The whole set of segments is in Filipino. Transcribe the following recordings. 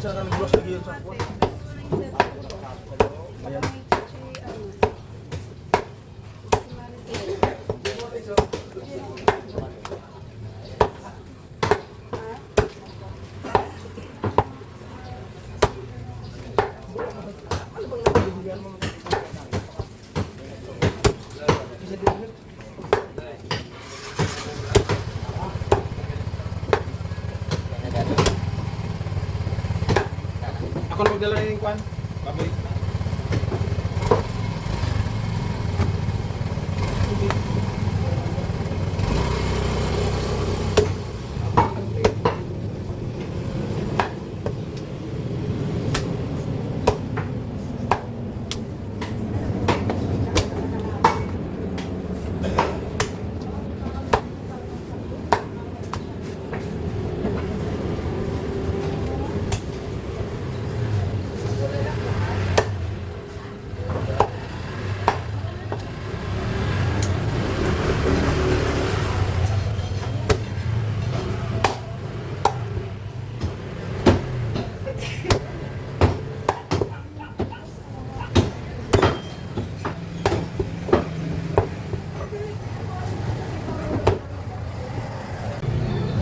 kung saan ka nag-gloss lagi yun sa kuwan. Ayan. Ano bang nabibigyan mo? Isa din Ako na magdala ng kwan. Baboy.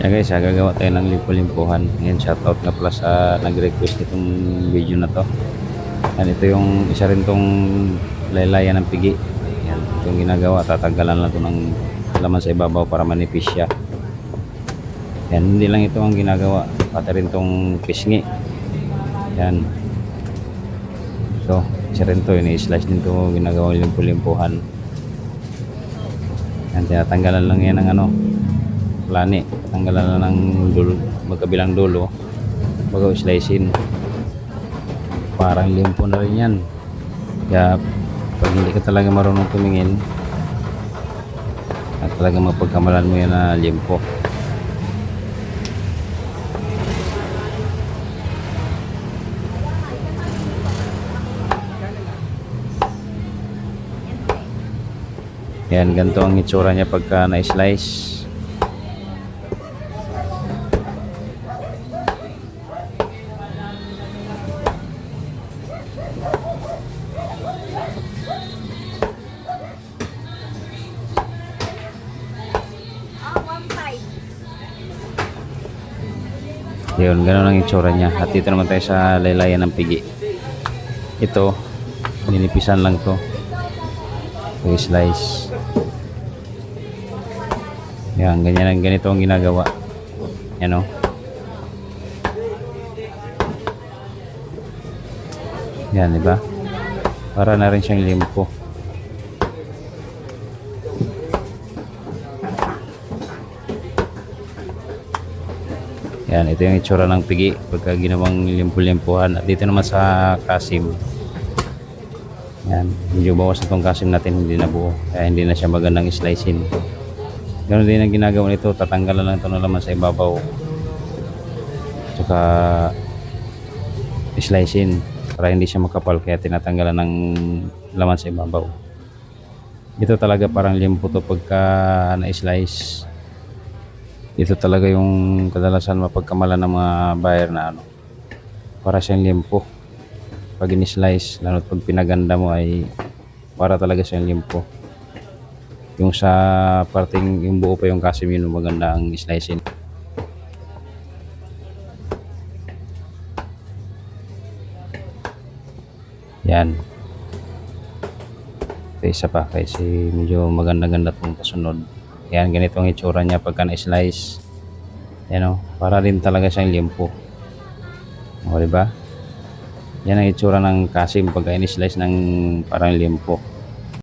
Yan guys, ah, gagawa tayo ng limpo-limpuhan. Yan, shoutout nga pala sa nag-request nitong video na to. Yan, ito yung isa rin tong laylayan ng pigi. Yan, itong ginagawa, tatanggalan lang to ng laman sa ibabaw para manipis siya. Yan, hindi lang ito ang ginagawa. Pati rin tong pisngi. Yan. Ito, isa rin to, ini-slice din to, ginagawa limpo-limpuhan. Yan, tinatanggalan lang yan ng ano, plani. Tanggalan na ng dulo, magkabilang dulo. Bago slicein. Parang limpo na rin yan. Kaya pag hindi ka talaga marunong tumingin, at talaga mapagkamalan mo yan na limpo. Yan, ganito ang itsura niya pagka na-slice. Yun, ganun ang itsura niya. At dito naman tayo sa laylayan ng pigi. Ito, ninipisan lang to. I-slice. Yan, ganyan, ganito ang ginagawa. Yan o. Yan, di ba? Para na rin siyang limpo. Yan, ito yung itsura ng pigi pagka ginawang limpo-limpuhan. At dito naman sa kasim. Yan, medyo bawas na itong kasim natin, hindi na buo. Kaya hindi na siya magandang slicein. Ganun din ang ginagawa nito, tatanggalan lang ito ng laman sa ibabaw. Tsaka slicein para hindi siya makapal kaya tinatanggalan ng laman sa ibabaw. Ito talaga parang limpo to pagka na-slice. Ito talaga yung kadalasan mapagkamalan ng mga buyer na ano. Para siyang limpo. Pag in-slice, lalo pag pinaganda mo ay para talaga siyang limpo. Yung sa parting yung buo pa yung kasim yun maganda ang slicing. Yan. Ito isa pa kasi medyo maganda-ganda itong kasunod. Yan, ganito ang itsura niya pagka na-slice. Yan o, para din talaga siyang limpo. O, diba? Yan ang itsura ng kasim pagka in-slice ng parang limpo.